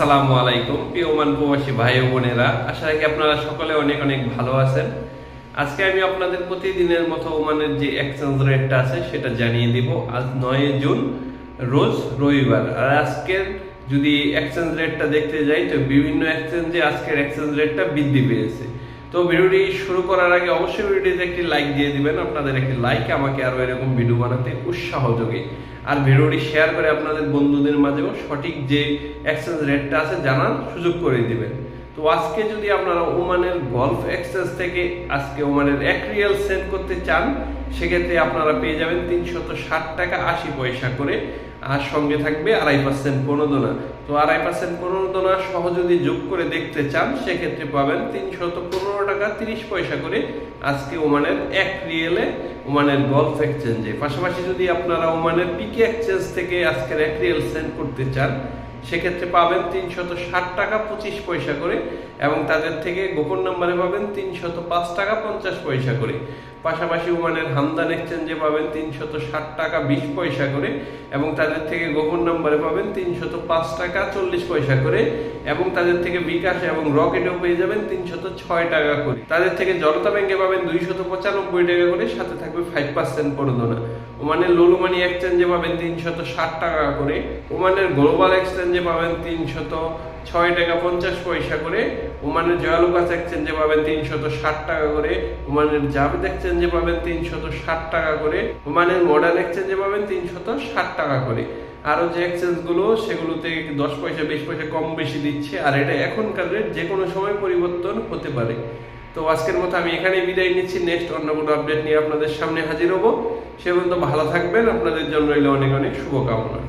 আসসালামু আলাইকুম, প্রিয় ওমান প্রবাসী ভাই ও বোনেরা। আশা রাখি আপনারা সকলে অনেক অনেক ভালো আছেন। আজকে আমি আপনাদের প্রতিদিনের মতো ওমানের যে এক্সচেঞ্জ রেটটা আছে, সেটা জানিয়ে দিব। আজ নয় জুন, রোজ রবিবার। আর আজকের যদি এক্সচেঞ্জ রেটটা দেখতে যাই, তো বিভিন্ন এক্সচেঞ্জে আজকের এক্সচেঞ্জ রেটটা বৃদ্ধি পেয়েছে। তো ভিডিওটি শুরু করার আগে অবশ্যই ভিডিওটিতে একটি লাইক দিয়ে দিবেন। আপনাদের একটি লাইক আমাকে আরও এরকম ভিডিও বানাতে উৎসাহ যোগে। আর ভিডিওটি শেয়ার করে আপনাদের বন্ধুদের মাঝেও সঠিক যে এক্সচেঞ্জ রেটটা আছে জানার সুযোগ করে দিবেন। তো আজকে যদি আপনারা ওমানের গলফ এক্সচেঞ্জ থেকে আজকে ওমানের এক রিয়াল সেন্ড করতে চান, সেক্ষেত্রে আপনারা পেয়ে যাবেন তিনশত ষাট টাকা আশি পয়সা করে। আর সঙ্গে থাকবে আড়াই পার্সেন্ট প্রণোদনা। তো আড়াই পার্সেন্ট প্রণোদনা সহ যদি যোগ করে দেখতে চান, সেক্ষেত্রে পাবেন তিনশত পনেরো টাকা তিরিশ পয়সা করে আজকে ওমানের এক রিয়েলে ওমানের গলফ এক্সচেঞ্জে পাশাপাশি যদি আপনারা ওমানের পিকে এক্সচেঞ্জ থেকে আজকের এক রিয়েল সেন্ড করতে চান সেক্ষেত্রে পাবেন তিনশত ষাট টাকা পঁচিশ পয়সা করে এবং তাদের থেকে গোপন নম্বরে পাবেন তিনশত পাঁচ টাকা পঞ্চাশ পয়সা করে। পাশাপাশি ওমানের হামদান এক্সচেঞ্জে পাবেন তিনশত ষাট টাকা বিশ পয়সা করে এবং তাদের থেকে গোপন নম্বরে পাবেন তিনশত পাঁচ টাকা চল্লিশ পয়সা করে এবং তাদের থেকে বিকাশ এবং রকেটেও পেয়ে যাবেন তিনশত ছয় টাকা করে। তাদের থেকে জনতা ব্যাংকে পাবেন দুইশত পঁচানব্বই টাকা করে, সাথে থাকবে ফাইভ পার্সেন্ট প্রণোদনা ওমানের লুলুমানি এক্সচেঞ্জে পাবেন তিনশত ষাট টাকা করে। ওমানের গ্লোবাল এক্সচেঞ্জে পাবেন তিনশত ছয় টাকা পঞ্চাশ পয়সা করে। ওমানের জয়ালুকাস এক্সচেঞ্জে পাবেন তিনশত ষাট টাকা করে। ওমানের জাভেদ এক্সচেঞ্জে পাবেন তিনশত ষাট টাকা করে। ওমানের মডার্ন এক্সচেঞ্জে পাবেন তিনশত ষাট টাকা করে। আরও যে এক্সচেঞ্জগুলো সেগুলোতে দশ পয়সা, বিশ পয়সা কম বেশি দিচ্ছে। আর এটা এখনকার রেট যে কোনো সময় পরিবর্তন হতে পারে। তো আজকের মতো আমি এখানেই বিদায় নিচ্ছি। নেক্সট অন্য কোনো আপডেট নিয়ে আপনাদের সামনে হাজির হব। সে পর্যন্ত ভালো থাকবেন। আপনাদের জন্য রইল অনেক অনেক শুভকামনা।